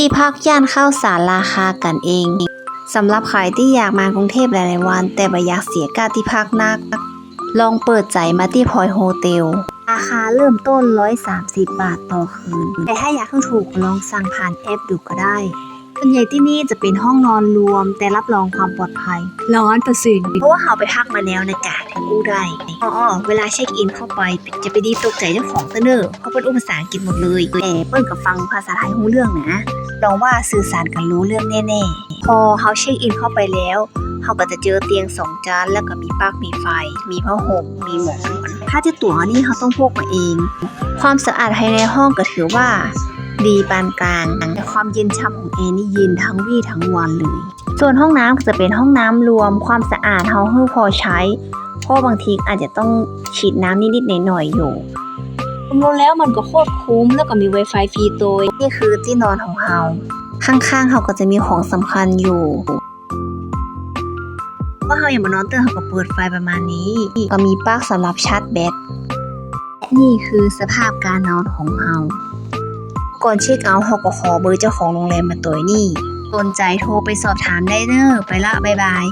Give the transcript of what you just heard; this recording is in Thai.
ตีพักย่านข้าวสารราคากันเองสำหรับใครที่อยากมากรุงเทพหลายๆวัน แต่บ่อยากเสียค่าที่พักนัก ลองเปิดใจมาที่พอยโฮเทลราคาเริ่มต้น 130 บาทต่อคืน แต่ถ้าอยากให้ถูกลองสั่งผ่านแอปดูก็ได้ ส่วนใหญ่ที่นี่จะเป็นห้องนอนรวม แต่รับรองความปลอดภัยร้อนประสิทธิ์เพราะว่าเขาไปพักมาแล้วนะจ๊ะถึงอู้ได้อ๋อเวลาเช็คอินเข้าไปจะไปดีตกใจเจ้าของเสนอเพราะเป็นอุปสรรคอังกฤษหมดเลยแต่เปิ้ลกับฟังภาษาไทยรู้เรื่องนะลองว่าสื่อสารกันรู้เรื่องแน่ๆ พอเขาเช็คอินเข้าไปแล้วเขาก็จะเจอเตียงสองจานแล้วก็มีปลั๊กมีไฟ มีผ้าห่มมีหมอนถ้าจะตั๋วนี่เขาต้องพกมาเอง ความสะอาดภายในห้องก็ถือว่า ดีปานกลางแต่ความเย็นช่ำของแอร์นี่เย็นทั้งวี่ทั้งวันเลย ส่วนห้องน้ำก็จะเป็นห้องน้ำรวมความสะอาดเฮาเฮือพอใช้เพราะบางทีอาจจะต้องฉีดน้ำนิดๆหน่อยๆอยู่รวมๆแล้วมันก็โคตรคุ้มแล้วก็มี Wi-Fi ฟรีโดยนี่คือที่นอนของเฮาข้างๆเฮาก็จะมีของสำคัญอยู่ว่าเฮาอย่ามานอนเตือนเฮาก็เปิดไฟประมาณนี้ ก็มีปลั๊กสำหรับชาร์จแบตและนี่คือสภาพการนอนของเฮา ก่อนเช็คเอาท์เฮาก็ขอเบอร์เจ้าของโรงแรมมาตัวนี่สนใจโทรไปสอบถามได้เด้อไปละบายบาย